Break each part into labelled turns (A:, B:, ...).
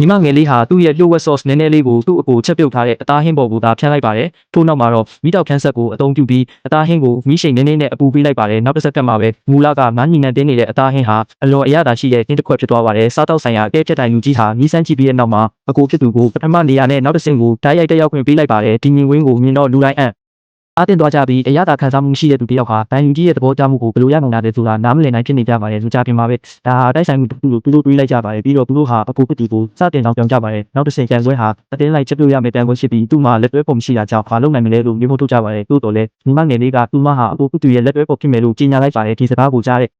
A: ညီမငယ်လေးဟာသူ့ရဲ့လျှို့ဝှက် sauce နည်းနည်းလေးကိုသူ့အကိုချက်ပြုတ်ထားတဲ့အသားဟင်းပေါ်ကိုသာဖြန်းလိုက်ပါတယ်ထို့နောက်မှာတော့မိတောက်ခန်းဆက်ကိုအသုံးပြုပြီးအသားဟင်းကိုမိရှိန်နည်းနည်းနဲ့အပူပေးလိုက်ပါတယ်နောက်တစ်စက္ကန့်မှာပဲမူလကမန်းညီနန်တင်းနေတဲ့အသားဟင်းဟာအလွန်အရသာရှိတဲ့တင်းတစ်ခွက်ဖြစ်သွားပါတယ်စားတောက်ဆိုင်ရာအကဲဖြတ်တိုင်လူကြီးဟာမြည်စမ်းကြည့်ပြီးတဲ့နောက်မှာအကိုဖြစ်သူကိုပထမနေရာနဲ့နောက်တစ်ဆင့်ကိုဓာတ်ရိုက်တက်ရောက်ခွင့်ပေးလိုက်ပါတယ်ဒီမြင်ကွင်းကိုမြင်တော့လူတိုင်းအံ့ အားတင်သွားကြပြီးအရသာခံစားမှုရှိတဲ့သူတစ်ယောက်ဟာဘန်ယူကြီးရဲ့သဘောတရားမှုကိုဘယ်လိုရနိုင်လဲဆိုတာနားမလည်နိုင်ဖြစ်နေကြပါတယ်လူကြပြင်ပါပဲဒါဟာတိုက်ဆိုင်မှုတစ်ခုကိုသူတို့တွေးလိုက်ကြပါတယ်ပြီးတော့သူတို့ဟာအကိုဖြစ်သူကိုစတင်အောင်ပြောင်းကြပါတယ်နောက်တစ်ဆင့်ကြံပွဲဟာအတင်းလိုက်ချက်ပြရမယ့်တန်ခွင့်ရှိပြီးသူ့မှာလက်တွဲပုံမရှိတာကြောင့်ဘာလုပ်နိုင်မလဲလို့မျိုးဖို့ထုတ်ကြပါတယ်သို့တော်လည်းညီမငယ်လေးကသူ့မဟာအကိုဖြစ်သူရဲ့လက်တွဲပုံဖြစ်မယ်လို့ကြေညာလိုက်ပါတယ်ဒီစကားကိုကြားတဲ့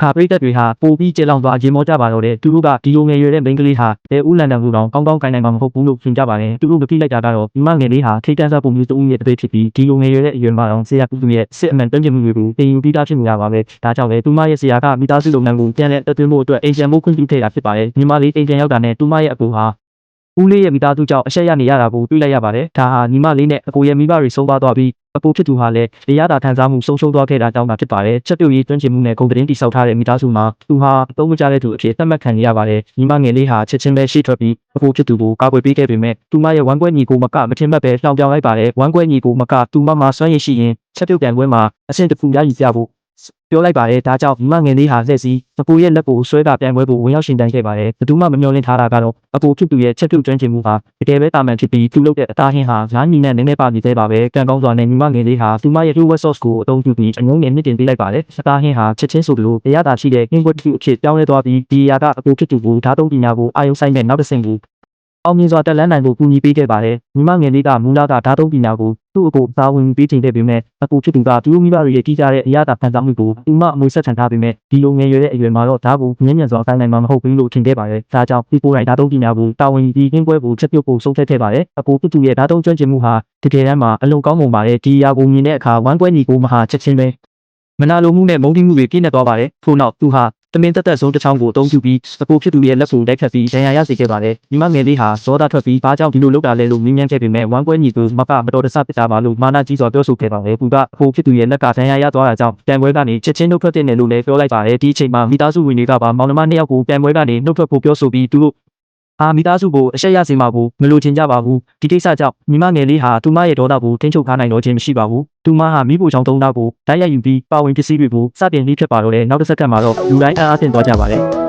A: ခါပရိသတ်တွေဟာပိုပြီးကျေလောင်သွားရေမောကြပါတော့တယ်သူတို့ကဒီလိုငယ်ရွယ်တဲ့မိန်းကလေးဟာတဲဦးလန်တန်ကူတောင်ကောင်းကောင်းကိုင်းနိုင်မှာမဟုတ်ဘူးလို့ဖြေကြပါတယ်သူတို့မပြလိုက်တာကတော့ဒီမငယ်လေးဟာထိတ်တန့်စားပုံမျိုးတူရဲ့တပိဖြစ်ပြီးဒီလိုငယ်ရွယ်တဲ့အရွယ်မှာတော့ဆရာကူသူရဲ့စစ်အမှန်တမ်းပြမှုတွေကိုတင်ယူပြီးသားဖြစ်နေတာပါပဲဒါကြောင့်လေသူမရဲ့ဆရာကမိသားစုလုပ်ငန်းကိုပြန်လည်တက်သွင်းဖို့အတွက်အိမ်ချမ်းမှုခွင့်ပြုခဲ့တာဖြစ်ပါတယ်ညီမလေးအိမ်ချမ်းရောက်တာနဲ့သူမရဲ့အကူဟာ ဦးလေးရဲ့မိသားစုကြောင့်အဆက်ရနေရတာကိုတွေ့လိုက်ရပါတယ်ဒါဟာညီမလေးနဲ့အကိုရဲ့မိဘတွေဆုံးသွားသွားပြီးအကိုဖြစ်သူဟာလည်းတရားသာခံစားမှုဆုံးရှုံးသွားခဲ့တာကြောင့်သာဖြစ်ပါတယ်ချက်ပြုတ်ရေးတွန်းချင်မှုနဲ့ဂုဏ်သတင်းတိစောက်ထားတဲ့မိသားစုမှာသူဟာအသုံးမကျတဲ့သူအဖြစ်သတ်မှတ်ခံရပါတယ်ညီမငယ်လေးဟာချက်ချင်းပဲရှိထွက်ပြီးအကိုဖြစ်သူကိုကာကွယ်ပေးခဲ့ပေမဲ့သူမရဲ့ဝမ်းကွဲညီကိုမကမထင်မှတ်ပဲလှောင်ပြောင်လိုက်ပါတယ်ဝမ်းကွဲညီကိုမကသူမမှာစွမ်းရည်ရှိရင်ချက်ပြုတ်ပြန်ပွဲမှာအဆင့်တစ်ခုရယူပြဖို့ ပြောလိုက်ပါတယ်ဒါကြောင့်ညီမငယ်လေးဟာလက်စီအကိုရဲ့လက်ကိုဆွဲတာပြန်ပွဲကိုဝင်ရောက်ရှင်တန်းခဲ့ပါတယ်ဘယ်သူမှမမျှော်လင့်ထားတာကတော့အကိုဖြစ်သူရဲ့ချက်ပြုတ်ကျွမ်းကျင်မှုဟာတကယ်ပဲတာမန်ဖြစ်ပြီးသူလုပ်တဲ့အသားဟင်းဟာငါးညီနဲ့နည်းနည်းပါနေသေးပါပဲကံကောင်းစွာနဲ့ညီမငယ်လေးဟာသူမရဲ့ True Sauce ကိုအသုံးပြုပြီးအငုံငယ်မြင့်တင်ပေးလိုက်ပါတယ်အသားဟင်းဟာချက်ချင်းဆိုသလိုတရားသာရှိတဲ့ဟင်းကွက်တစ်ခုအဖြစ်ပြောင်းလဲသွားပြီးဒီအရာကအကိုဖြစ်သူကိုဓာတ်တုံးပညာကိုအာရုံစိုက်မဲ့နောက်တစ်ဆင့်ကို အောင်မြင်စွာတက်လန်းနိုင်ဖို့ကူညီပေးခဲ့ပါတယ်ညီမငယ်လေးကမူလကဓာတ်တုံးပညာကိုသူ့အကိုသာဝင်ပေးချိန်ခဲ့ပေမဲ့အကိုဖြစ်သူကသူ့မိဘတွေရဲ့ကြီးကြတဲ့အရာသာဖန်ဆောင်မှုကိုသူမအမွေဆက်ထန်ထားပေမဲ့ဒီလိုငယ်ရွယ်တဲ့အရွယ်မှာတော့ဓာတ်ကိုမြင့်မြတ်စွာအတိုင်းနိုင်မှာမဟုတ်ဘူးလို့ထင်ခဲ့ပါတယ်ဒါကြောင့်ဒီကိုယ်တိုင်ဓာတ်တုံးပညာကိုတာဝန်ယူပြီးဟင်းပွဲကိုချက်ပြုတ်ဖို့ဆုံးဖြတ်ခဲ့ပါတယ်အကိုဖြစ်သူရဲ့ဓာတ်တုံးကျွမ်းကျင်မှုဟာတကယ်တမ်းမှာအလုံကောင်းပုံပါတယ်ဒီအရာကိုမြင်တဲ့အခါဝမ်းကွဲညီကိုမဟာချက်ချင်းပဲမနာလိုမှုနဲ့မုန်းတိမှုတွေပြည့်နေသွားပါတယ်ထို့နောက်သူဟာ တမင်တက်တက်ဆုံးတစ်ချောင်းကိုအသုံးပြုပြီးအကိုဖြစ်သူရဲ့လက်ကိုတိုက်ခတ်ပြီးဒဏ်ရာရစေခဲ့ပါတယ်ညီမငယ်လေးဟာဇောတာထွက်ပြီးဘာကြောင့်ဒီလိုလုပ်တာလဲလို့မြင်မြန်ခဲ့ပေမဲ့ဝမ်းကွဲညီသူမကမတော်တဆဖြစ်တာပါလို့မာနာကြီးစွာပြောဆိုခဲ့ပါတယ်သူကအကိုဖြစ်သူရဲ့လက်ကဒဏ်ရာရသွားတာကြောင့်တန်ပွဲကနေချက်ချင်းနှုတ်ထွက်တဲ့နယ်လို့လည်းပြောလိုက်ပါတယ်ဒီအချိန်မှာမိသားစုဝင်တွေကပါမောင်နှမနှစ်ယောက်ကိုတန်ပွဲကနေနှုတ်ထွက်ဖို့ပြောဆိုပြီးသူတို့ အာမိသားစုကိုအဆက်ရစေမှာဘူးမလိုချင်ကြပါဘူးဒီကိစ္စကြောင့်မိမငယ်လေးဟာသူမရဲ့ဒေါသကိုထိန်းချုပ်ထားနိုင်တော့ခြင်းမရှိပါဘူးသူမဟာမိဖို့ချောင်းသုံးသားကိုတိုက်ရိုက်ယူပြီးပါဝင်ပစ္စည်းတွေကိုစတင်ပြီးဖြစ်ပါတော့တယ်နောက်တစ်စက္ကန့်မှာတော့လူတိုင်းအားအသင့်သွားကြပါတယ်